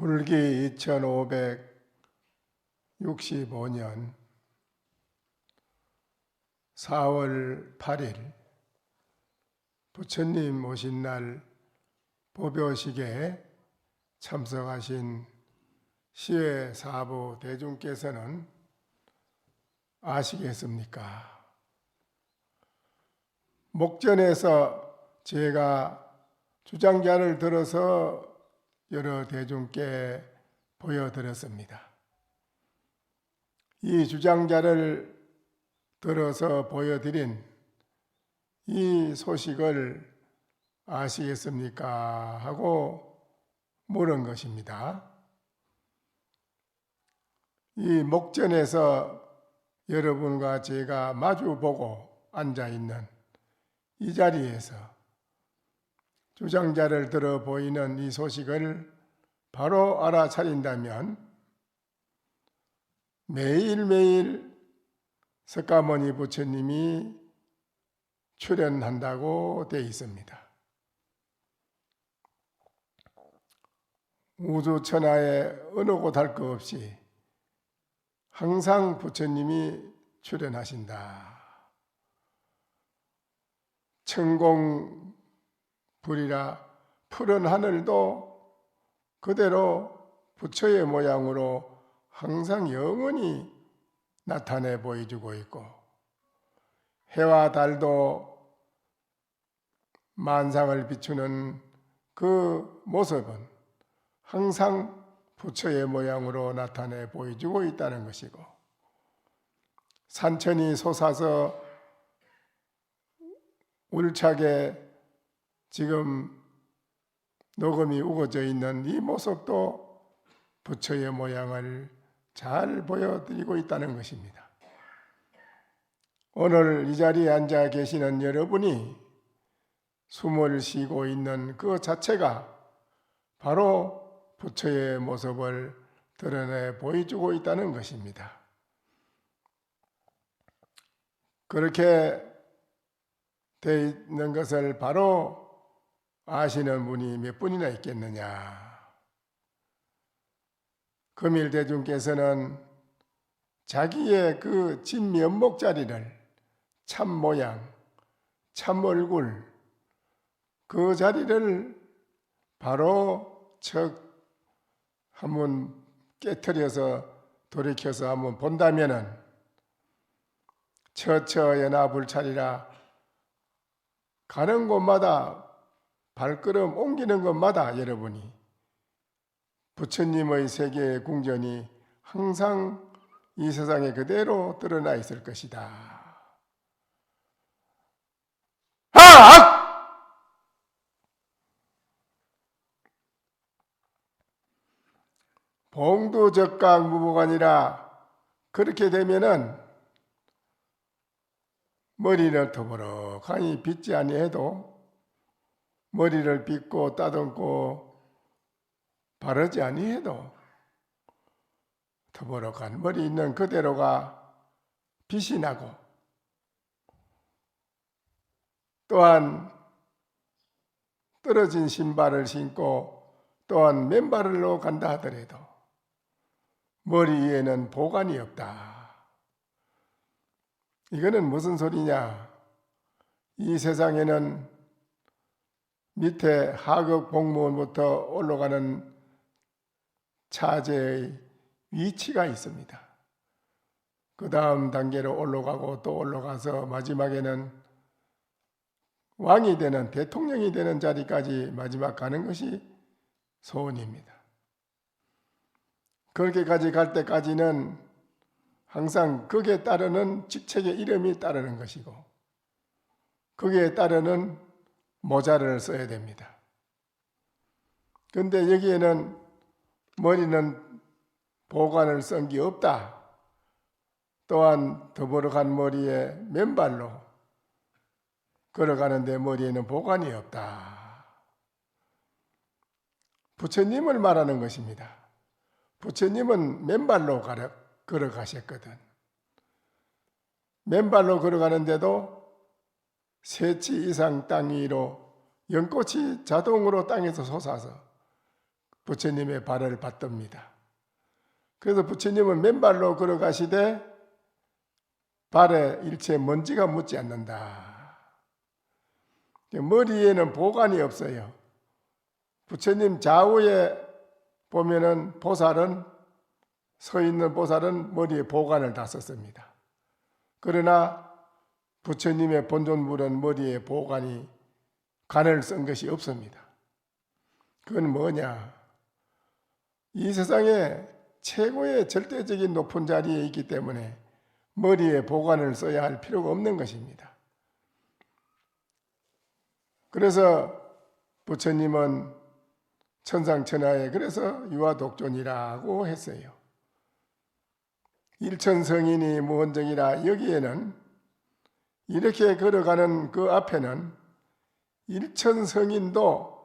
불기 2565년 4월 8일 부처님 오신 날 보묘식에 참석하신 시외 사부 대중께서는 아시겠습니까? 목전에서 제가 주장자를 들어서 여러 대중께 보여드렸습니다. 이 주장자를 들어서 보여드린 이 소식을 아시겠습니까? 하고 물은 것입니다. 이 목전에서 여러분과 제가 마주보고 앉아 있는 이 자리에서 주장자를 들어 보이는 이 소식을 바로 알아차린다면 매일매일 석가모니 부처님이 출연한다고 되어 있습니다. 우주 천하에 어느 곳 할 것 없이 항상 부처님이 출연하신다. 천공 불이라 푸른 하늘도 그대로 부처의 모양으로 항상 영원히 나타내 보여주고 있고 해와 달도 만상을 비추는 그 모습은 항상 부처의 모양으로 나타내 보여주고 있다는 것이고 산천이 솟아서 울차게 지금 녹음이 우거져 있는 이 모습도 부처의 모양을 잘 보여드리고 있다는 것입니다. 오늘 이 자리에 앉아 계시는 여러분이 숨을 쉬고 있는 그 자체가 바로 부처의 모습을 드러내 보여주고 있다는 것입니다. 그렇게 되어 있는 것을 바로 아시는 분이 몇 분이나 있겠느냐. 금일 대중께서는 자기의 그 진면목 자리를 참 모양, 참 얼굴, 그 자리를 바로 척 한번 깨뜨려서 돌이켜서 한번 본다면은 처처 연합불차리라 가는 곳마다 발걸음 옮기는 것마다 여러분이 부처님의 세계의 궁전이 항상 이 세상에 그대로 드러나 있을 것이다. 하! 봉두적각 무보관이라 그렇게 되면은 머리를 터버럭하니 빗지 아니해도 머리를 빗고 따듬고 바르지 아니해도 터버럭한 머리 있는 그대로가 빛이 나고 또한 떨어진 신발을 신고 또한 맨발로 간다 하더라도 머리 위에는 보관이 없다. 이거는 무슨 소리냐? 이 세상에는 밑에 하급 공무원부터 올라가는 차제의 위치가 있습니다. 그 다음 단계로 올라가고 또 올라가서 마지막에는 왕이 되는 대통령이 되는 자리까지 마지막 가는 것이 소원입니다. 그렇게까지 갈 때까지는 항상 거기에 따르는 직책의 이름이 따르는 것이고 거기에 따르는 모자를 써야 됩니다. 근데 여기에는 머리는 보관을 쓴 게 없다. 또한 더부룩한 머리에 맨발로 걸어가는데 머리에는 보관이 없다. 부처님을 말하는 것입니다. 부처님은 맨발로 걸어가셨거든. 맨발로 걸어가는데도 세치 이상 땅 위로 연꽃이 자동으로 땅에서 솟아서 부처님의 발을 받듭니다. 그래서 부처님은 맨발로 걸어가시되 발에 일체 먼지가 묻지 않는다. 머리에는 보관이 없어요. 부처님 좌우에 보면은 보살은 서 있는 보살은 머리에 보관을 다 썼습니다. 그러나 부처님의 본존물은 머리에 보관이 관을 쓴 것이 없습니다. 그건 뭐냐? 이 세상에 최고의 절대적인 높은 자리에 있기 때문에 머리에 보관을 써야 할 필요가 없는 것입니다. 그래서 부처님은 천상천하에 그래서 유아독존이라고 했어요. 일천성인이 무언정이라 여기에는 이렇게 걸어가는 그 앞에는 일천 성인도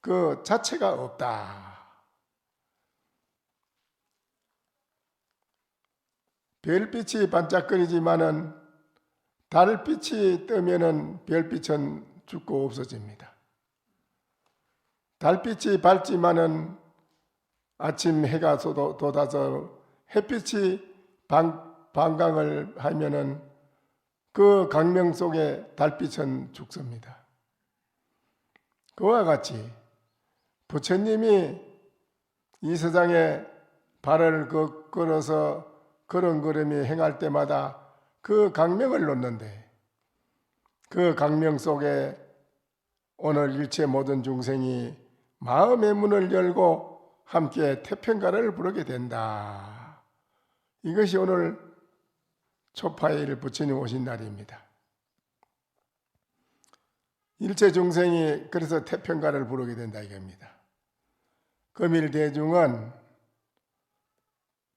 그 자체가 없다. 별빛이 반짝거리지만은 달빛이 뜨면은 별빛은 죽고 없어집니다. 달빛이 밝지만은 아침 해가 돋아서 햇빛이 방, 방광을 하면은 그 강명 속에 달빛은 죽습니다. 그와 같이 부처님이 이 세상에 발을 그- 걸어서 걸음걸음이 행할 때마다 그 강명을 놓는데 그 강명 속에 오늘 일체 모든 중생이 마음의 문을 열고 함께 태평가를 부르게 된다. 이것이 오늘 초파일 부처님 오신 날입니다. 일체 중생이 그래서 태평가를 부르게 된다 이겁니다. 금일 대중은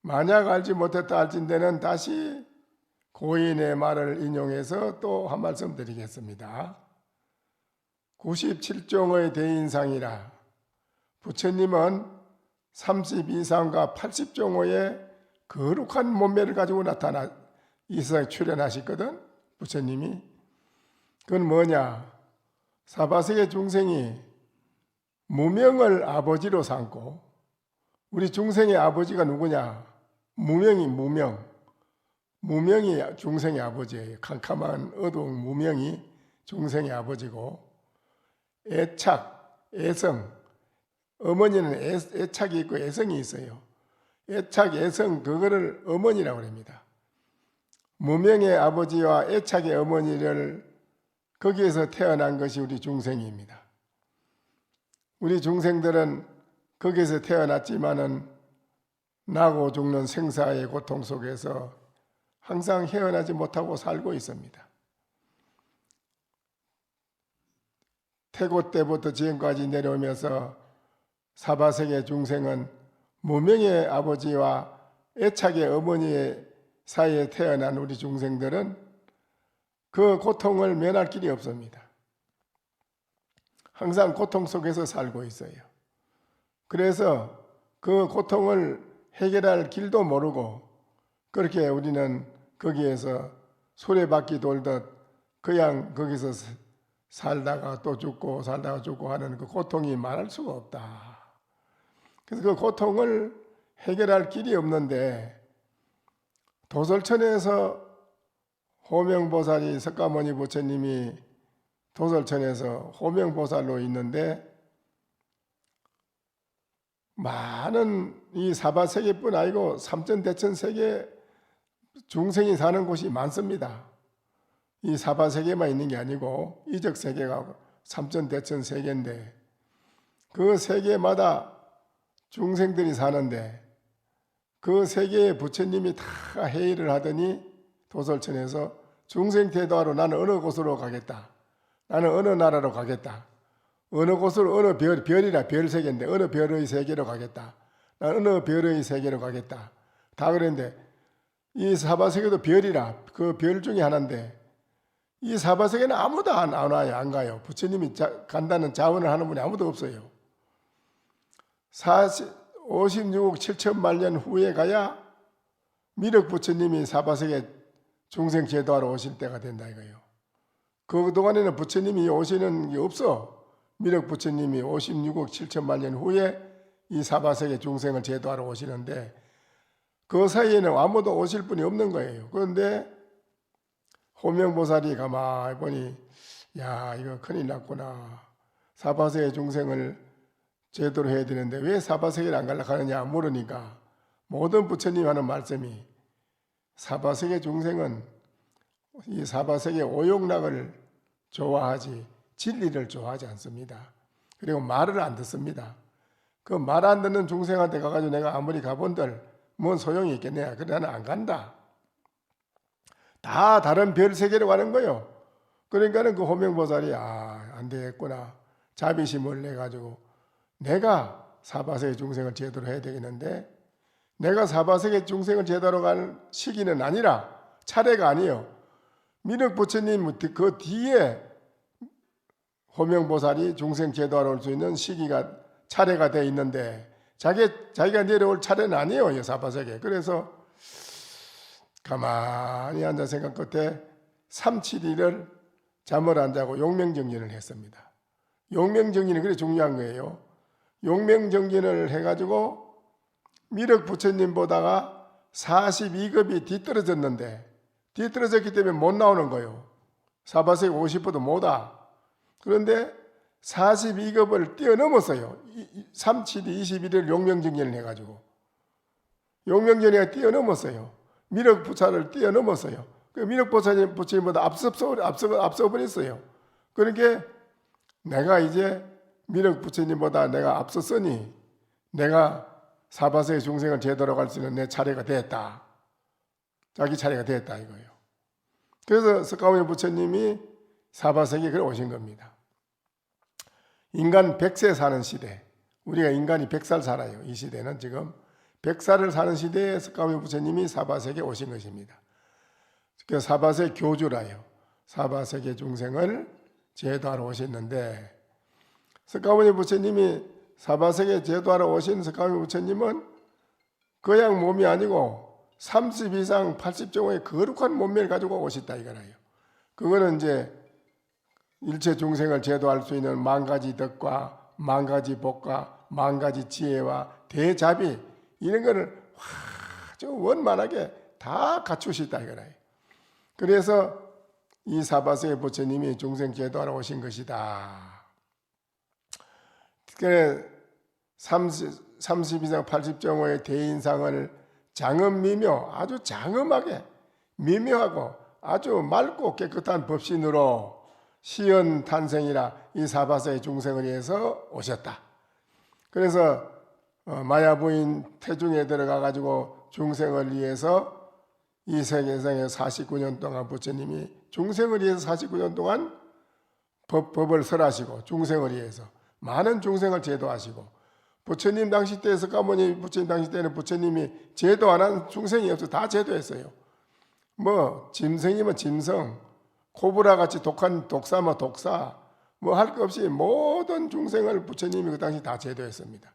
만약 알지 못했다 할진대는 다시 고인의 말을 인용해서 또 한 말씀 드리겠습니다. 97종의 대인상이라 부처님은 32상과 80종의 거룩한 몸매를 가지고 나타나 이 세상에 출현하셨거든? 부처님이. 그건 뭐냐? 사바세계 중생이 무명을 아버지로 삼고 우리 중생의 아버지가 누구냐? 무명이 무명. 무명이 중생의 아버지예요 캄캄한 어두운 무명이 중생의 아버지고 애착 애성. 어머니는 애, 애착이 있고 애성이 있어요. 애착 애성 그거를 어머니라고 합니다 무명의 아버지와 애착의 어머니를 거기에서 태어난 것이 우리 중생입니다. 우리 중생들은 거기에서 태어났지만은 나고 죽는 생사의 고통 속에서 항상 헤어나지 못하고 살고 있습니다. 태고 때부터 지금까지 내려오면서 사바세계 중생은 무명의 아버지와 애착의 어머니의 사이에 태어난 우리 중생들은 그 고통을 면할 길이 없습니다. 항상 고통 속에서 살고 있어요. 그래서 그 고통을 해결할 길도 모르고 그렇게 우리는 거기에서 소래바퀴 돌듯 그냥 거기서 살다가 또 죽고 살다가 죽고 하는 그 고통이 말할 수가 없다. 그래서 그 고통을 해결할 길이 없는데 도설천에서 호명보살이 석가모니 부처님이 도설천에서 호명보살로 있는데 많은 이 사바세계뿐 아니고 삼천대천 세계 중생이 사는 곳이 많습니다. 이 사바세계만 있는 게 아니고 이적 세계가 삼천대천 세계인데 그 세계마다 중생들이 사는데 그 세계에 부처님이 다 회의를 하더니 도설천에서 중생 태도하러 나는 어느 곳으로 가겠다. 나는 어느 나라로 가겠다. 어느 곳으로 어느 별 별이라 별 세계인데 어느 별의 세계로 가겠다. 나는 어느 별의 세계로 가겠다. 다 그랬는데 이 사바 세계도 별이라 그 별 중에 하나인데 이 사바 세계는 아무도 안, 안 와요 안 가요. 부처님이 자, 간다는 자원을 하는 분이 아무도 없어요. 40, 56억 7천만 년 후에 가야 미륵 부처님이 사바세계 중생 제도하러 오실 때가 된다 이거예요. 그 동안에는 부처님이 오시는 게 없어. 미륵 부처님이 56억 7천만 년 후에 이 사바세계 중생을 제도하러 오시는데 그 사이에는 아무도 오실 분이 없는 거예요. 그런데 호명보살이 가만히 보니 야 이거 큰일 났구나. 사바세계 중생을 제대로 해야 되는데 왜 사바세계를 안 가려고 하느냐 물으니까 모든 부처님 하는 말씀이 사바세계 중생은 이 사바세계 오용락을 좋아하지 진리를 좋아하지 않습니다. 그리고 말을 안 듣습니다. 그 말 안 듣는 중생한테 가가지고 내가 아무리 가본들 뭔 소용이 있겠냐. 그래 나는 안 간다. 다 다른 별 세계로 가는 거요. 그러니까는 그 호명보살이 아, 안 되겠구나. 자비심을 내 가지고 내가 사바세계 중생을 제대로 해야 되겠는데 내가 사바세계 중생을 제대로 갈 시기는 아니라 차례가 아니요. 민흑 부처님 그 뒤에 호명보살이 중생 제도하러 올 수 있는 시기가 차례가 돼 있는데 자기 자기가 내려올 차례는 아니에요 이 사바세계. 그래서 가만히 앉아 생각 끝에 3, 7일을 잠을 안 자고 용명정진을 했습니다. 용명정진이 그래 중요한 거예요. 용명정진을 해가지고 미륵 부처님 보다가 42급이 뒤떨어졌는데 뒤떨어졌기 때문에 못 나오는 거예요. 사바세계 50%도 못 와. 그런데 42급을 뛰어넘었어요. 3, 7, 21일 용명정진을 해가지고. 용명전이가 뛰어넘었어요. 미륵 부차를 뛰어넘었어요. 그 미륵 부차님 부처님보다 앞서 앞서 앞서 버렸어요. 그러니까 내가 이제 미륵 부처님보다 내가 앞섰으니 내가 사바세의 중생을 제대로 갈수 있는 내 차례가 됐다. 자기 차례가 됐다 이거예요. 그래서 스카우니 부처님이 사바세계에 그래 오신 겁니다. 인간 100세 사는 시대. 우리가 인간이 100살 살아요. 이 시대는 지금 100살을 사는 시대에 스카우니 부처님이 사바세계에 오신 것입니다. 그 사바세 교주라요. 사바세계 중생을 제도하러 오셨는데 스카우니 부처님이 사바세계 제도하러 오신 스카우니 부처님은 그냥 몸이 아니고 30 이상 80종의 거룩한 몸매를 가지고 오셨다 이거라요. 그거는 이제 일체 중생을 제도할 수 있는 만 가지 덕과 만 가지 복과 만 가지 지혜와 대자비 이런 거를 아주 원만하게 다 갖추시다 이거라요. 그래서 이 사바세의 부처님이 중생 제도하러 오신 것이다. 그래 30, 30 이상 80정도의 대인상을 장엄 미묘 아주 장엄하게 미묘하고 아주 맑고 깨끗한 법신으로 시연 탄생이라 이 사바세의 중생을 위해서 오셨다. 그래서 어, 마야 부인 태중에 들어가 가지고 중생을 위해서 이 세계상에 49년 동안 부처님이 중생을 위해서 49년 동안 법, 법을 설하시고 중생을 위해서 많은 중생을 제도하시고 부처님 당시 때에서 까머니 부처님 당시 때는 부처님이 제도 안 한 중생이 없어 다 제도했어요. 뭐 짐승이면 짐승, 코브라 같이 독한 독사면 독사, 뭐 할 것 없이 모든 중생을 부처님이 그 당시 다 제도했습니다.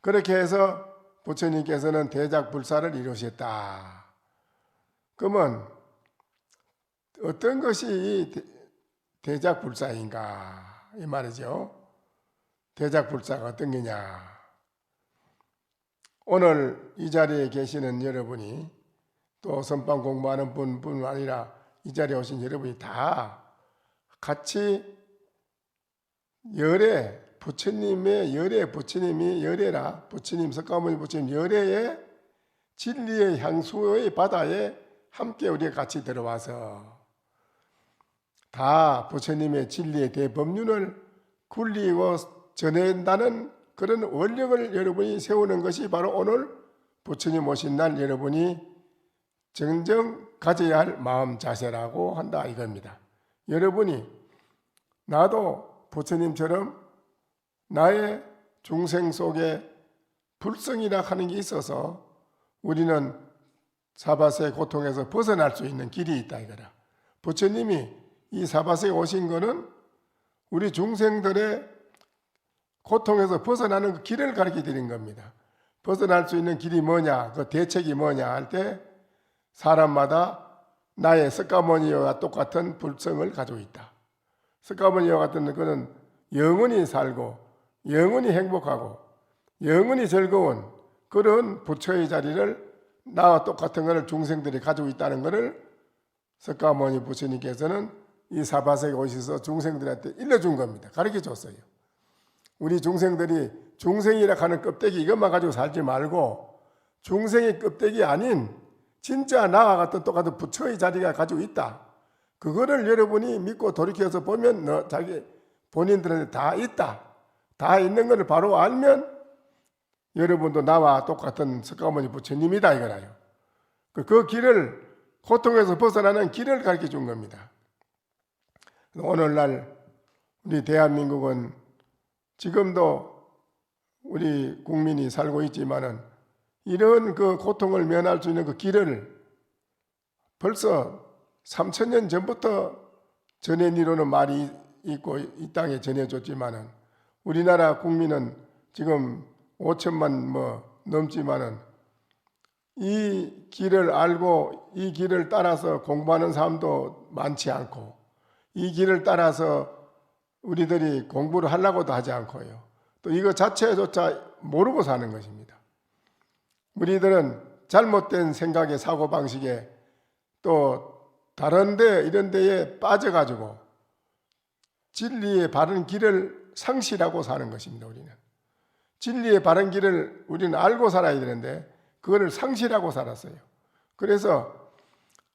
그렇게 해서 부처님께서는 대작 불사를 이루셨다. 그러면 어떤 것이 대작 불사인가 이 말이죠. 대작 불사가 어떤 게냐? 오늘 이 자리에 계시는 여러분이 또 선방 공부하는 분뿐 아니라 이 자리에 오신 여러분이 다 같이 열애 부처님의 열애 부처님이 열애라 부처님 석가모니 부처님 열애의 진리의 향수의 바다에 함께 우리가 같이 들어와서 다 부처님의 진리의 대법륜을 굴리고 전해낸다는 그런 원력을 여러분이 세우는 것이 바로 오늘 부처님 오신 날 여러분이 정정 가져야 할 마음 자세라고 한다 이겁니다. 여러분이 나도 부처님처럼 나의 중생 속에 불성이라 하는 게 있어서 우리는 사바세의 고통에서 벗어날 수 있는 길이 있다 이거라. 부처님이 이 사바세에 오신 거는 우리 중생들의 고통에서 벗어나는 그 길을 가르쳐 드린 겁니다. 벗어날 수 있는 길이 뭐냐, 그 대책이 뭐냐 할 때 사람마다 나의 스카모니와 똑같은 불성을 가지고 있다. 스카모니와 같은 그는 영원히 살고 영원히 행복하고 영원히 즐거운 그런 부처의 자리를 나와 똑같은 것을 중생들이 가지고 있다는 것을 석가모니 부처님께서는 이 사바세에 오셔서 중생들한테 일러준 겁니다. 가르쳐 줬어요. 우리 중생들이 중생이라 하는 껍데기 이것만 가지고 살지 말고 중생의 껍데기 아닌 진짜 나와 같은 똑같은 부처의 자리가 가지고 있다. 그거를 여러분이 믿고 돌이켜서 보면 너 자기 본인들한테 다 있다. 다 있는 것을 바로 알면 여러분도 나와 똑같은 석가모니 부처님이다 이거라요. 그- 그 길을 고통에서 벗어나는 길을 가르쳐 준 겁니다. 오늘날 우리 대한민국은 지금도 우리 국민이 살고 있지만은 이런 그 고통을 면할 수 있는 그 길을 벌써 3천 년 전부터 전해니로는 말이 있고 이 땅에 전해졌지만은 우리나라 국민은 지금 5천만 뭐 넘지만은 이 길을 알고 이 길을 따라서 공부하는 사람도 많지 않고 이 길을 따라서 우리들이 공부를 하려고도 하지 않고요. 또 이거 자체조차 모르고 사는 것입니다. 우리들은 잘못된 생각의 사고 방식에 또 다른데 이런 데에 빠져가지고 진리의 바른 길을 상실하고 사는 것입니다. 우리는 진리의 바른 길을 우리는 알고 살아야 되는데 그거를 상실하고 살았어요. 그래서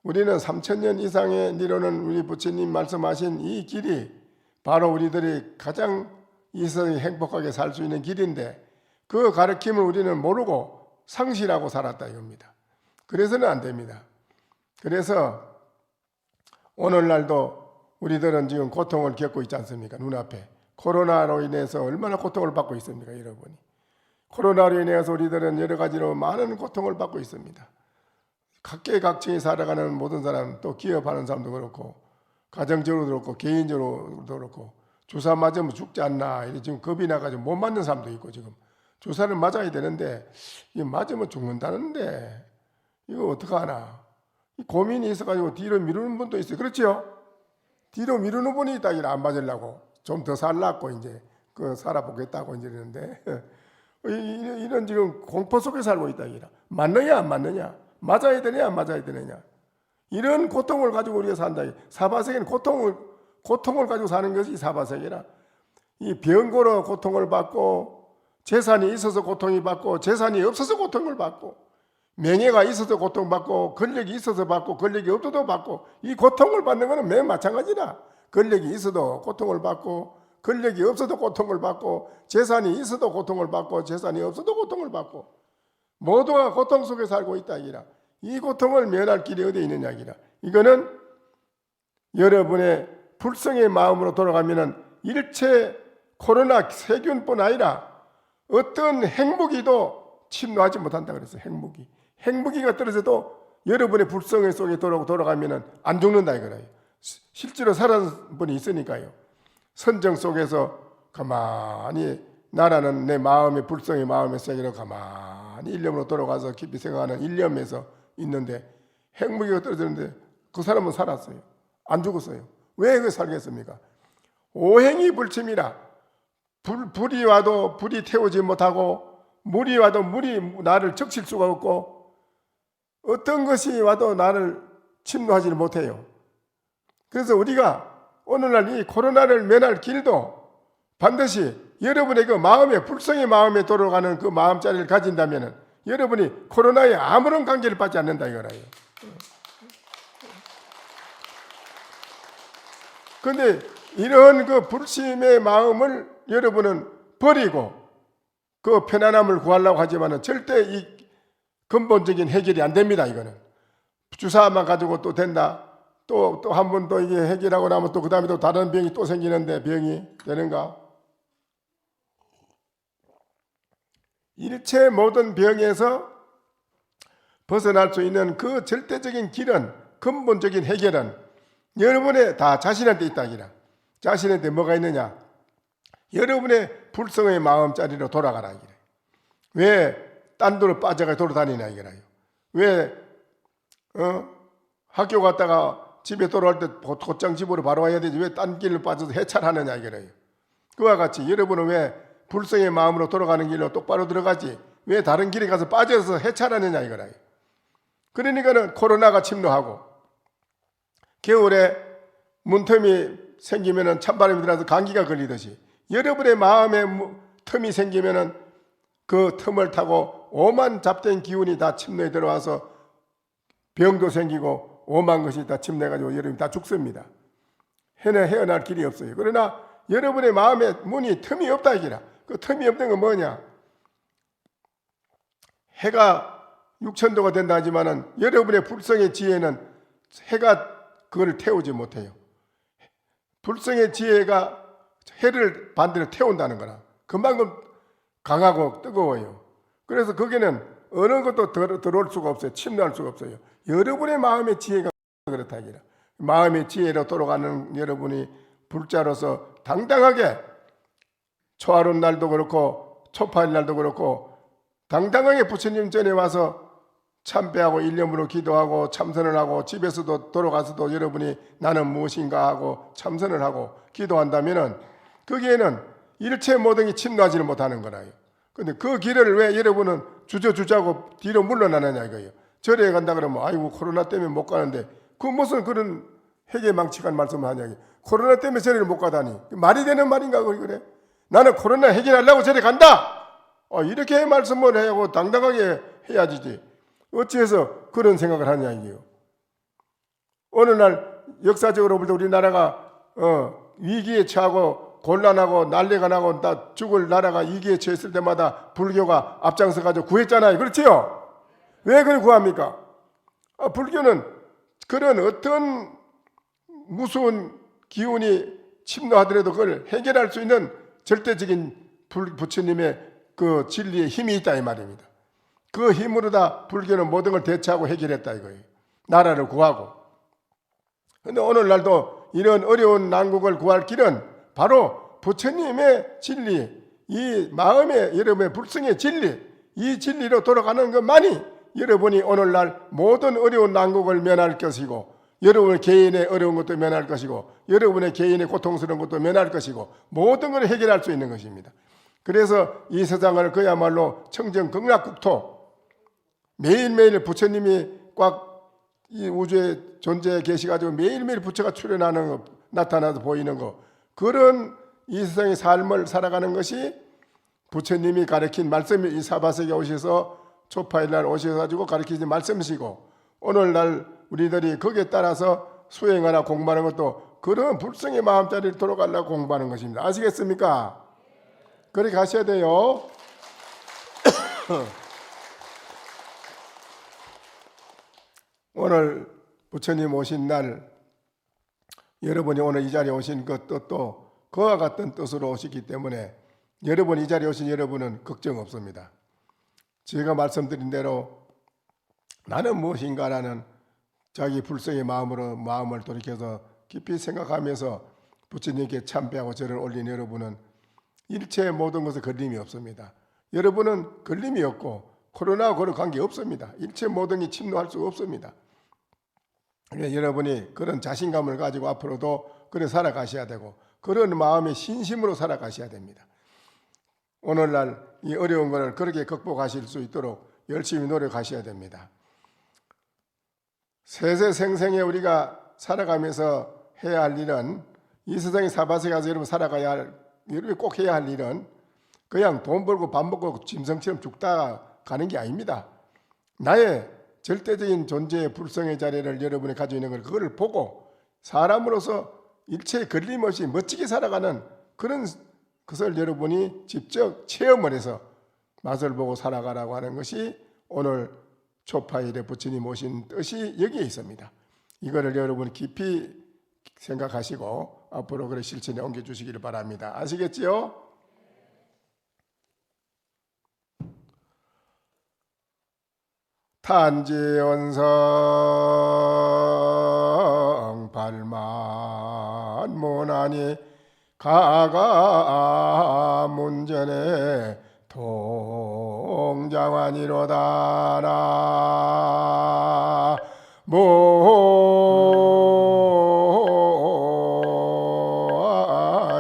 우리는 3천년 이상의 니로는 우리 부처님 말씀하신 이 길이 바로 우리들이 가장 이 세상에 행복하게 살 수 있는 길인데 그 가르침을 우리는 모르고 상실하고 살았다 이겁니다. 그래서는 안 됩니다. 그래서 오늘날도 우리들은 지금 고통을 겪고 있지 않습니까? 눈앞에. 코로나로 인해서 얼마나 고통을 받고 있습니까, 여러분이? 코로나로 인해서 우리들은 여러 가지로 많은 고통을 받고 있습니다. 각계각층이 살아가는 모든 사람, 또 기업하는 사람도 그렇고, 가정적으로도 그렇고, 개인적으로도 그렇고, 주사 맞으면 죽지 않나, 이래 지금 겁이 나가지고 못 맞는 사람도 있고, 지금. 주사를 맞아야 되는데, 이게 맞으면 죽는다는데, 이거 어떡하나. 이 고민이 있어가지고 뒤로 미루는 분도 있어요. 그렇죠? 뒤로 미루는 분이 있다, 이래 안 맞으려고. 좀 더 살라고, 이제. 그, 살아보겠다고 이제 이러는데. 이- 이- 이런 지금 공포 속에 살고 있다, 이라. 맞느냐, 안 맞느냐? 맞아야 되냐, 안 맞아야 되느냐? 이런 고통을 가지고 우리가 산다. 사바세계는 고통을, 고통을 가지고 사는 것이 사바세계라. 이 병고로 고통을 받고, 재산이 있어서 고통이 받고, 재산이 없어서 고통을 받고, 명예가 있어서 고통받고, 권력이 있어서 받고, 권력이 없어도 받고, 이 고통을 받는 것은 매우 마찬가지다. 권력이 있어도 고통을 받고, 권력이 없어도 고통을 받고, 재산이 있어도 고통을 받고, 재산이 없어도 고통을 받고, 모두가 고통 속에 살고 있다 이라. 이 고통을 면할 길이 어디 있느냐 이라. 이거는 여러분의 불성의 마음으로 돌아가면은 일체 코로나 세균뿐 아니라 어떤 행복이도 침노하지 못한다 그랬어요. 행복이. 행복이가 떨어져도 여러분의 불성 속에 돌아- 돌아가면은 안 죽는다 이거예요. 시- 실제로 살아난 분이 있으니까요. 선정 속에서 가만히 나라는 내 마음의 불성의 마음의 세계로 가만히 일념으로 돌아가서 깊이 생각하는 일념에서 있는데 행복이가 떨어지는데 그 사람은 살았어요. 안 죽었어요. 왜 그 살겠습니까? 오행이 불침이라 불, 불이 와도 불이 태우지 못하고 물이 와도 물이 나를 적실 수가 없고 어떤 것이 와도 나를 침노하지 못해요. 그래서 우리가 오늘날 이 코로나를 면할 길도 반드시 여러분의 그 마음의 불성의 마음에 돌아가는 그 마음자리를 가진다면 여러분이 코로나에 아무런 관계를 받지 않는다 이거라요. 근데 이런 그 불심의 마음을 여러분은 버리고 그 편안함을 구하려고 하지만은 절대 이 근본적인 해결이 안 됩니다. 이거는 주사만 가지고 또 된다. 또 또 한번또 이게 해결하고 나면 또 그 다음에 또 다른 병이 또 생기는데 병이 되는가? 일체 모든 병에서 벗어날 수 있는 그 절대적인 길은 근본적인 해결은 여러분의 다 자신한테 있다 기라. 자신한테 뭐가 있느냐? 여러분의 불성의 마음자리로 돌아가라 이래. 왜 딴 데로 빠져가 돌아다니냐 이거라요. 왜 어? 학교 갔다가 집에 돌아올 때 곧- 곧장 집으로 바로 와야 되지 왜 딴 길로 빠져서 해찰하느냐 이거래요. 그와 같이 여러분은 왜 불성의 마음으로 돌아가는 길로 똑바로 들어가지 왜 다른 길에 가서 빠져서 해찰하느냐 이거라. 그러니까는 코로나가 침노하고 겨울에 문틈이 생기면은 찬바람이 들어서 감기가 걸리듯이 여러분의 마음에 무- 틈이 생기면은 그 틈을 타고 오만 잡된 기운이 다 침내에 들어와서 병도 생기고 오만 것이 다 침내가지고 여러분이 다 죽습니다. 헤어 헤어날 길이 없어요. 그러나 여러분의 마음에 문이 틈이 없다 이기라. 그 틈이 없는 건 뭐냐? 해가 6천도가 된다 하지만은 여러분의 불성의 지혜는 해가 그걸 태우지 못해요. 불성의 지혜가 해를 반대로 태운다는 거라. 그만큼 강하고 뜨거워요. 그래서 거기는 어느 것도 들, 들어올 수가 없어요. 침노할 수가 없어요. 여러분의 마음의 지혜가 그렇다 이라. 마음의 지혜로 돌아가는 여러분이 불자로서 당당하게 초하룻 날도 그렇고 초파일 날도 그렇고 당당하게 부처님 전에 와서 참배하고 일념으로 기도하고 참선을 하고 집에서도 돌아가서도 여러분이 나는 무엇인가 하고 참선을 하고 기도한다면은 거기에는 일체 모든 게 침노하지를 못하는 거라요. 근데 그 길을 왜 여러분은 주저주저하고 뒤로 물러나느냐 이거예요. 절에 간다 그러면 아이고 코로나 때문에 못 가는데 그 무슨 그런 해계망측한 말씀을 하냐. 코로나 때문에 절에를 못 가다니. 말이 되는 말인가 그래? 나는 코로나 해결하려고 절에 간다! 어, 이렇게 말씀을 하고 당당하게 해야지지. 어찌해서 그런 생각을 하냐 이게요. 어느 날 역사적으로 볼 때 우리나라가 어, 위기에 처하고 곤란하고 난리가 나고 다 죽을 나라가 위기에 처했을 때마다 불교가 앞장서 가지고 구했잖아요. 그렇지요? 왜 그걸 구합니까? 아, 불교는 그런 어떤 무서운 기운이 침노하더라도 그걸 해결할 수 있는 절대적인 불- 부처님의 그 진리의 힘이 있다 이 말입니다. 그 힘으로 다 불교는 모든 걸 대처하고 해결했다 이거예요. 나라를 구하고. 근데 오늘날도 이런 어려운 난국을 구할 길은 바로 부처님의 진리, 이 마음의 여러분의 불성의 진리, 이 진리로 돌아가는 것만이 여러분이 오늘날 모든 어려운 난국을 면할 것이고 여러분의 개인의 어려운 것도 면할 것이고 여러분의 개인의 고통스러운 것도 면할 것이고 모든 걸 해결할 수 있는 것입니다. 그래서 이 세상을 그야말로 청정 극락국토 매일매일 부처님이 꽉 이 우주에 존재해 계시가지고 매일매일 부처가 출현하는 거, 나타나서 보이는 거 그런 이 세상의 삶을 살아가는 것이 부처님이 가르친 말씀이 이 사바세계 오셔서 초파일날 오셔가지고 가르치신 말씀이시고 오늘날 우리들이 거기에 따라서 수행하나 공부하는 것도 그런 불성의 마음자리를 돌아가려고 공부하는 것입니다. 아시겠습니까? 그렇게 하셔야 돼요. 오늘 부처님 오신 날 여러분이 오늘 이 자리에 오신 그 뜻도 그와 같은 뜻으로 오시기 때문에 여러분 이 자리에 오신 여러분은 걱정 없습니다. 제가 말씀드린 대로 나는 무엇인가라는 자기 불성의 마음으로 마음을 돌이켜서 깊이 생각하면서 부처님께 참배하고 절을 올린 여러분은 일체 모든 것에 걸림이 없습니다. 여러분은 걸림이 없고 코로나와 그런 관계 없습니다. 일체 모든 게 침노할 수 없습니다. 그러니까 여러분이 그런 자신감을 가지고 앞으로도 그래 살아가셔야 되고 그런 마음의 신심으로 살아가셔야 됩니다. 오늘날 이 어려운 것을 그렇게 극복하실 수 있도록 열심히 노력하셔야 됩니다. 세세생생에 우리가 살아가면서 해야 할 일은 이 세상에 사바세 가서 여러분 살아가야 할 여러분이 꼭 해야 할 일은 그냥 돈 벌고 밥 먹고 짐승처럼 죽다 가는 게 아닙니다. 나의 절대적인 존재의 불성의 자리를 여러분이 가지고 있는 걸 그걸 보고 사람으로서 일체의 걸림 없이 멋지게 살아가는 그런 것을 여러분이 직접 체험을 해서 맛을 보고 살아가라고 하는 것이 오늘 초파일에 부처님 오신 뜻이 여기에 있습니다. 이거를 여러분 깊이 생각하시고 앞으로 그런 실천에 옮겨 주시기를 바랍니다. 아시겠지요? 탄지원성 발만 문하니 가가 문전에 공자관이로다라.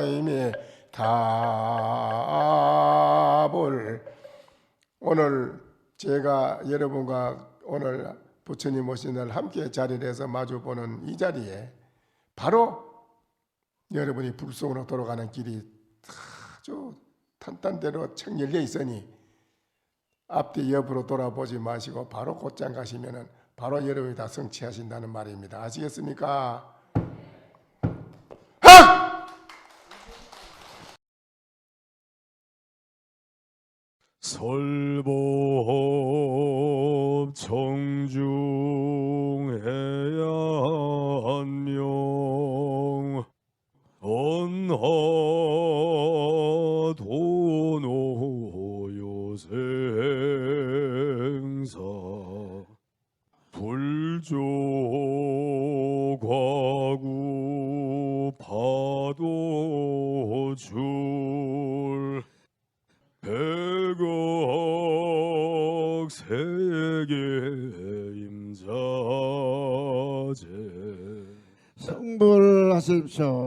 모임이 답을 오늘 제가 여러분과 오늘 부처님 오신 날 함께 자리해서 마주보는 이 자리에 바로 여러분이 불속으로 돌아가는 길이 아주 탄탄대로 책 열려 있으니 앞뒤 옆으로 돌아보지 마시고 바로 곧장 가시면은 바로 여러분이 다 성취하신다는 말입니다. 아시겠습니까? 설법 So